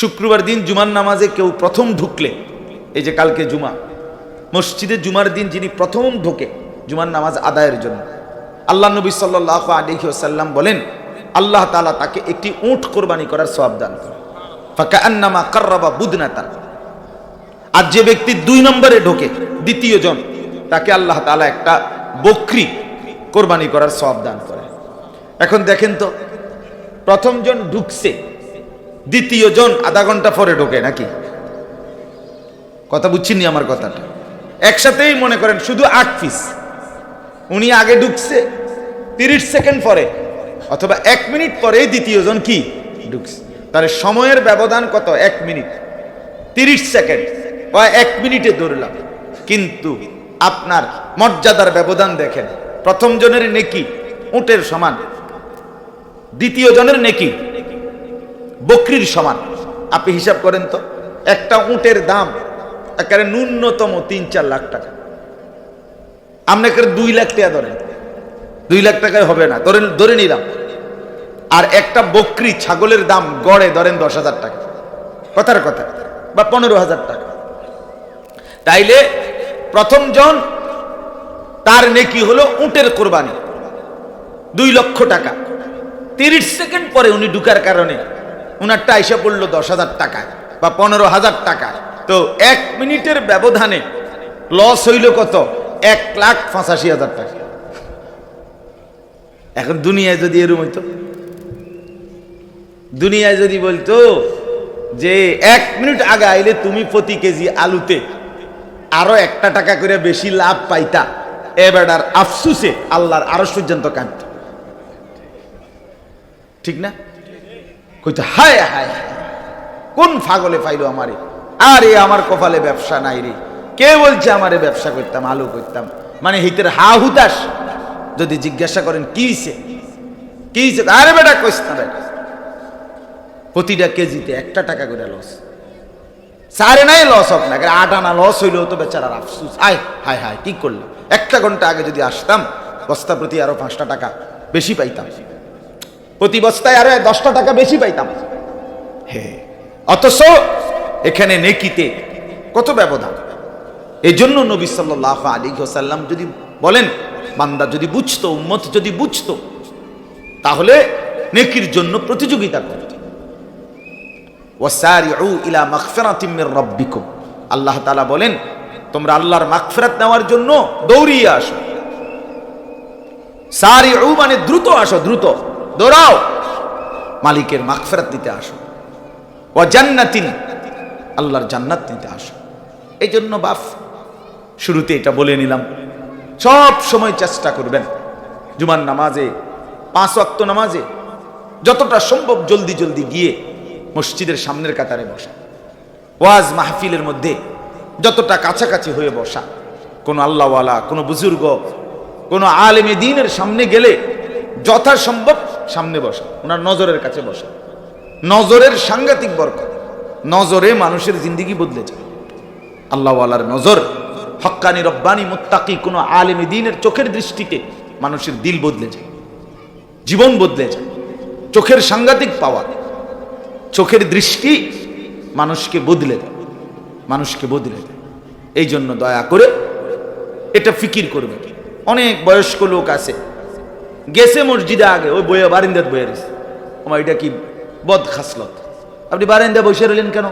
শুক্রবার দিন জুমার নামাজে কেউ প্রথম ঢুকলে, এই যে কালকে জুমা, মসজিদে জুমার দিন যিনি প্রথম ঢোকে, জুমার নামাজ আদায়ের জন্য। আল্লাহ নবী সাল্লাহ আলহি আসাল্লাম বলেন, আল্লাহ তালা তাকে একটি উঁট কোরবানি করার সব দান করে ফাঁকা আন্নামা কার্রাবা আর যে ব্যক্তি দুই নম্বরে ঢোকে, দ্বিতীয় জন, তাকে আল্লাহ তালা একটা বকরি কোরবানি করার সব দান করে এখন দেখেন তো, প্রথম জন ঢুকছে দ্বিতীয় জন আধা ঘণ্টা পরে ঢোকে নাকি? কথা বুঝছিনি আমার কথাটা? একসাথেই মনে করেন শুধু আট পিস উনি আগে ঢুকছে তিরিশ সেকেন্ড পরে, অথবা এক মিনিট পরেই দ্বিতীয় জন কি? ঢুকছে। তাহলে সময়ের ব্যবধান কত? এক মিনিট। তিরিশ সেকেন্ড বা এক মিনিটে দৌড়লাম কিন্তু আপনার মর্যাদার ব্যবধান দেখেন। প্রথম জনের নেকি, উটের সমান। দ্বিতীয় জনের নেকি বকরির সমান। আপনি হিসাব করেন তো? একটা উটের দাম একেবারে ন্যূনতম তিন, চার লাখ টাকা। আপনাকে দুই লাখ টাকা ধরেন। দুই লাখ টাকায় হবে না। ধরেন, ধরে নিলাম। আর একটা বকরি ছাগলের দাম গড়ে ধরেন দশ হাজার টাকা। কথার কথা। বা পনেরো হাজার টাকা। তাইলে প্রথম জন তার নেকি হলো উটের কোরবানি। দুই লক্ষ টাকা। তিরিশ সেকেন্ড পরে উনি ঢুকার কারণে উনারটা আইসা পড়ল দশ হাজার টাকায় বা পনেরো হাজার টাকায়। তো এক মিনিটের ব্যবধানে লস হইল কত? এক লাখ পঁচাশি হাজার টাকা। এখন দুনিয়ায় যদি এরম হইতো, দুনিয়ায় যদি বলতো যে এক মিনিট আগে আইলে তুমি প্রতি কেজি আলুতে আরও একটা টাকা করে বেশি লাভ পাইতা, এ বেড়ার আফসুসে আল্লাহর আরও পর্যন্ত কাঁদত। ঠিক না? কইতো, হায় হায়। কোন ফাগলে পাইলো আমারে? আরে, আমার কপালে ব্যবসা নাই রে। কে বলছে আমারে ব্যবসা করতাম, আলু করতাম? মানে হিতের হা হুতাস যদি জিজ্ঞাসা করেন, কি হইছে? কি হইছে? আরে বেটা, কইস না প্রতিটা কেজিতে একটা টাকা করে লস। সারে নাই লস হোক না আট আনা লস হইলেও তো বেচারার আফসুস। আয়, হায় হায়, কি করলাম? একটা ঘণ্টা আগে যদি আসতাম, বস্তা প্রতি আরও পাঁচটা টাকা বেশি পাইতাম। প্রতি বস্তায় আরও দশটা টাকা বেশি পাইতাম। হে, অথচ এখানে নেকিতে কত ব্যবধান। এই জন্য নবী সাল্লাহ আলী সাল্লাম যদি বলেন, বান্দা যদি বুঝতো, উম্মত যদি বুঝতো, তাহলে নেকির জন্য প্রতিযোগিতা করত। ইলা মির আল্লাহ তাআলা বলেন, তোমরা আল্লাহর মাগফিরাত নেওয়ার জন্য দৌড়িয়ে আসো। সারিউ মানে দ্রুত আসো, দ্রুত। দৌড়াও। মালিকের মাগফিরাত নিতে আসো। ওয়া জান্নাতিন, আল্লাহর জান্নাত নিতে আসো। এই জন্য বাপ শুরুতে এটা বলে নিলাম। সব সময় চেষ্টা করবেন। জুমার নামাজে, পাঁচ ওয়াক্ত নামাজে, যতটা সম্ভব জলদি জলদি গিয়ে মসজিদের সামনের কাতারে বসা। ওয়াজ মাহফিলের মধ্যে যতটা কাছাকাছি হয়ে বসা। কোনো আল্লাহওয়ালা, কোনো বুজুর্গ, কোনো আলেমে দিনের সামনে গেলে যথাসম্ভব সামনে বসা, ওনার নজরের কাছে বসা। নজরের সাংঘাতিক বরকত, নজরে মানুষের জিন্দিগি বদলে যায়। আল্লাহওয়ালার নজর, হক্কানি রব্বানি মুত্তাকি, কোনো আলেমে দিনের চোখের দৃষ্টিতে মানুষের দিল বদলে যায়, জীবন বদলে যায়। চোখের সাংঘাতিক পাওয়া চোখের দৃষ্টি মানুষকে বদলে দেয়, মানুষকে বদলে দেয়। এই জন্য দয়া করে এটা ফিকির করবে অনেক বয়স্ক লোক আছে গেছে মসজিদে আগে, ওই বইয়ে বারিন্দাত বয়ে রয়েছে। আমার এটা কি বদ খাসলত? আপনি বারিন্দা বসে রইলেন কেন?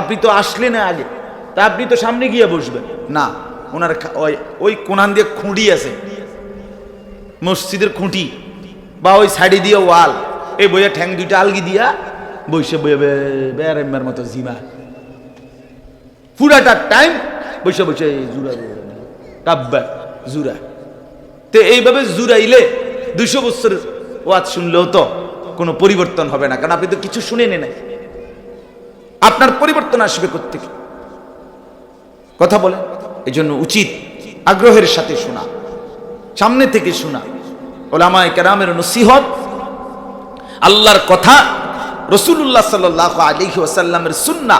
আপনি তো আসলেন আগে, তা আপনি তো সামনে গিয়ে বসবেন। না, ওনার ওই ওই কোনান দিয়ে খুঁটি আছে। মসজিদের খুঁটি বা ওই সাইডে দিয়ে ওয়াল, এই বইয়ে ঠ্যাং দুইটা আলগি দিয়া বসে বইয়ে বেড়ার মতো জিমা। পুরাটা টাইম বসে বসে জুড়া কাব্বা জুরা তো এইভাবে জুরাইলে দুইশো বছর ওয়াজ শুনলেও তো কোনো পরিবর্তন হবে না। কারণ আপনি তো কিছু শুনে নেন আপনার পরিবর্তন আসবে কোথেকে কথা বলে এই জন্য উচিত আগ্রহের সাথে শোনা। সামনে থেকে শোনা। ওলামায় কেরামের নসিহত। আল্লাহর কথা রসুল্লাহ সাল্লাহ আলিহি ওয়াসাল্লামের সুন্না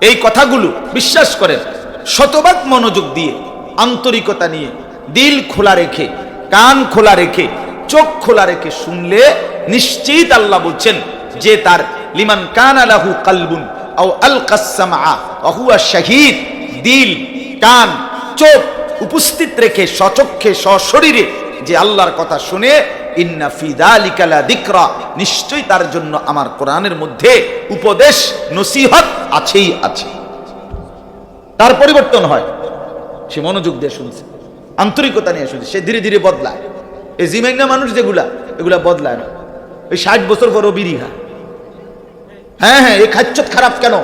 এই কথাগুলো বিশ্বাস করেন। শতভাগ মনোযোগ দিয়ে, আন্তরিকতা নিয়ে, দিল খোলা রেখে কান খোলা রেখে, চোখ খোলা রেখে শুনলে নিশ্চিত আল্লাহ বলছেন যে তার, লিমান কানা লাহু কালবুন, আও আলকাস সামআ ওয়া হুয়া শাহীদ, দিল, কান, চোখ উপস্থিত রেখে, সচক্ষে, সশরীরে যে আল্লাহর কথা শুনে, ইন্না ফি যালিকা লা যিকরা নিশ্চয়ই তার জন্য আমার কোরআনের মধ্যে উপদেশ, নসিহত আছেই আছে। তার পরিবর্তন হয়। সে মনোযোগ দিয়ে শুনছে। আন্তরিকতা নিয়ে শুনছে। সে ধীরে ধীরে বদলায়। এই জিমেঙ্গা মানুষ যেগুলা, এগুলা বদলায় না। এই ষাট বছর পরও বিড়ি হ্যাঁ হ্যাঁ এই খাচ্ছত খারাপ কেন?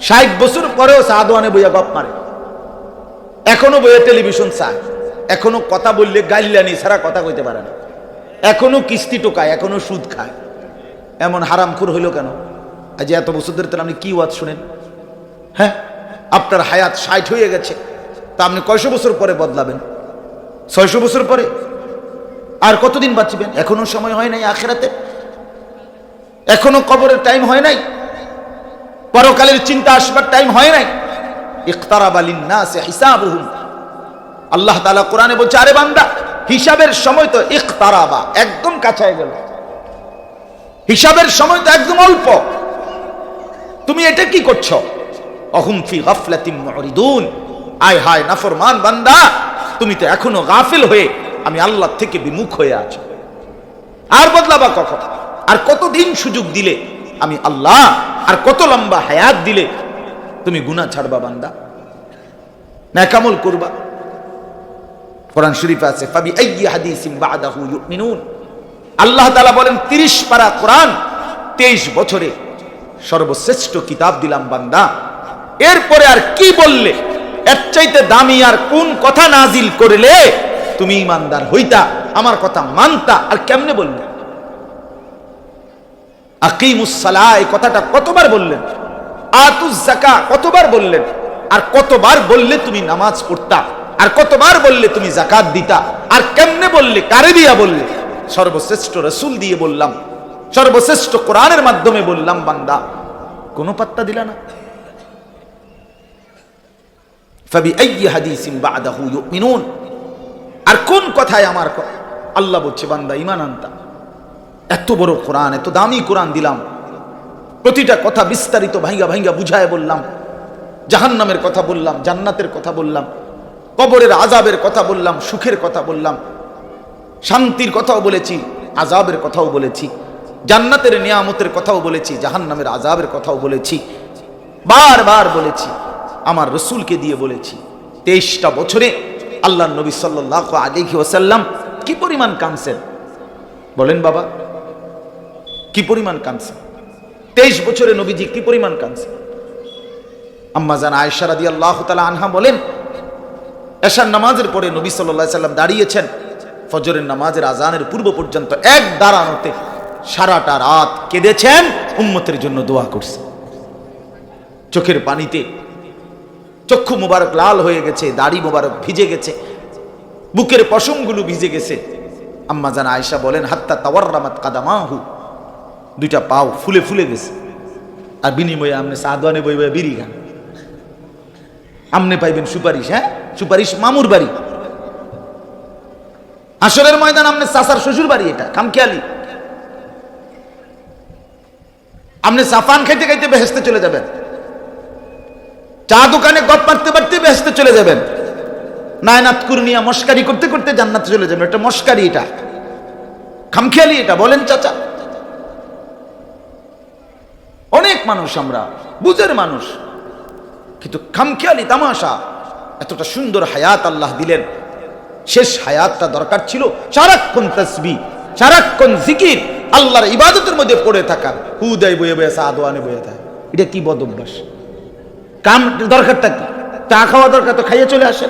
ষাট বছর পরেও সাদওয়ানে বইয়া গপ মারে। এখনও বইয়া টেলিভিশন চায়। এখনও কথা বললে গাইল্লানি ছাড়া কথা কইতে পারে না। এখনও কিস্তি টোকায়, এখনও সুদ খায়। এমন হারামখুর হইল কেন? আজ এত বছর ধরে তাহলে আপনি কি ওয়াজ শুনেন? হ্যাঁ আপনার হায়াত ষাট হয়ে গেছে। তা আপনি কয়শো বছর পরে বদলাবেন? ছয়শো বছর পরে? আর কতদিন বাঁচবেন? এখনও সময় হয় নাই আখেরাতে? এখনও কবরের টাইম হয় নাই? পরকালের চিন্তা আসবার টাইম হয় নাই? ইখতারাবালিন নাসে হিসাবুহুম। আল্লাহ তাআলা কোরআনে বলছে, আরে বান্দা, হিসাবের সময় তো ইখতারাবা একদম কাছায় গেল। হিসাবের সময় তো একদম অল্প। তুমি এটা কি করছ? অহুম ফি গাফলাতিম মুরিদুন। আয় হায়, নাফরমান বান্দা, তুমি তো এখনও গাফিল হয়ে আমি আল্লাহ থেকে বিমুখ হয়ে আছো। আর বদলাবা কখন? আর কতদিন সুযোগ দিলে আমি আল্লাহ? আর কত লম্বা হায়াত দিলে তুমি গুনাহ ছাড়বা বান্দা? ন্যাকামল করবা। কোরআন শরীফ আছে ফাবি হাদিসিন বাদাহু ইউমিনুন। আল্লাহ তাআলা বলেন 30 পারা কোরআন 23 বছরে সর্বশ্রেষ্ঠ কিতাব দিলাম বান্দা। এরপরে আর কি বললে? চাইতে দামি আর কোন কথা নাজিল করলে তুমি ইমানদার হইতা, আমার কথা মানতা। আর কেমনে বললে? আকিমুসালাহ এই কথাটা কতবার বললেন? আতুজ জাকা কতবার বললেন? আর কতবার বললে তুমি নামাজ পড়তা? আর কতবার বললে তুমি জাকাত দিতা? আর কেমনে বললে? কারে দিয়া বললে? সর্বশ্রেষ্ঠ রসুল দিয়ে বললাম। সর্বশ্রেষ্ঠ কোরআনের মাধ্যমে বললাম, বান্দা, কোনো পাত্তা দিলা না। আর কোন কথায় আমার আল্লাহ বলছে, বান্দা ইমান আনতা। এত বড় কোরআন, এত দামি কোরআন দিলাম। প্রতিটা কথা বিস্তারিত ভাইঙ্গা ভাইঙ্গা বুঝায় বললাম। জাহান্নামের কথা বললাম, জান্নাতের কথা বললাম। কবরের আজাবের কথা বললাম, সুখের কথা বললাম। শান্তির কথাও বলেছি আজাবের কথাও বলেছি। জান্নাতের নিয়ামতের কথাও বলেছি, জাহান্নামের আজাবের কথাও বলেছি। বারবার বলেছি। আমার রসুলকে দিয়ে বলেছি, তেইশটা বছরে আল্লাহ নবী সাল্লাহ আলিহি ওসাল্লাম কি পরিমাণ কানছেন বলেন বাবা, কি পরিমাণ কানছেন তেইশ বছরে নবীজি কি পরিমাণ কানছেন আম্মা জান আয়েশা আল্লাহ তালা আনহা বলেন, এশার নামাজের পরে নবী সাল্লাহ সাল্লাম দাঁড়িয়েছেন, ফজরের নামাজের আজানের পূর্ব পর্যন্ত এক দাঁড়ানোতে সারাটা রাত কেঁদেছেন, উম্মতের জন্য দোয়া করছে চোখের পানিতে চক্ষু মুবারক লাল হয়ে গেছে, দাড়ি মুবারক ভিজে গেছে, বুকের পশমগুলো ভিজে গেছে। আম্মা জান আয়েশা বলেন, হাত্তা তাওয়ার্রামাত কাদামাহু। দুইটা পাও ফুলে ফুলে গেছে। আর বিনিময়ে আপনি সাদওয়ানে বই বই বিড়ি খান। আমনে পাইবেন সুপারিশ হ্যাঁ? সুপারিশ মামুর বাড়ি। আসরের ময়দান আমনে চাচার শ্বশুর বাড়ি এটা খামখেয়ালি আপনি সাফান খাইতে খাইতে বেহেস্তে চলে যাবেন। চা দোকানে গপ মারতে মারতে বেহেস্তে চলে যাবেন। নায়নাত কুরনিয়া মস্কারি করতে করতে জান্নাতে চলে যাবেন। এটা মস্কারি এটা। খামখেয়ালি এটা। বলেন চাচা। অনেক মানুষ আমরা বুঝের মানুষ। কিন্তু খামখেয়ালি তামাশা, এতটা সুন্দর হায়াত আল্লাহ দিলেন। শেষ হায়াতটা দরকার ছিল সারাক্ষণ তসবি, সারাক্ষণ জিকির, আল্লাহর ইবাদতের মধ্যে পড়ে থাকা। হুদাই বয়ে বয়ে আদোয়ানে বয়ে থাকে। এটা কি বদ অভ্যাস কাম দরকারটা কি? চা খাওয়া দরকার তো খাইয়ে চলে আসে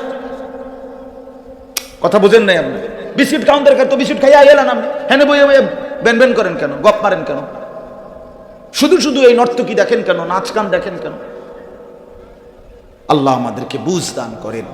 কথা বুঝেন নাই আপনি? বিস্কুট খাওয়ান দরকার তো বিস্কুট খাইয়া এলেন আপনি। হ্যাঁ বইয়ে বইয়ে বেন বেন করেন কেন? গপ মারেন কেন? শুধু শুধু এই নর্তকী দেখেন কেন? নাচ গান দেখেন কেন? আল্লাহ আমাদেরকে বুঝ দান করেন।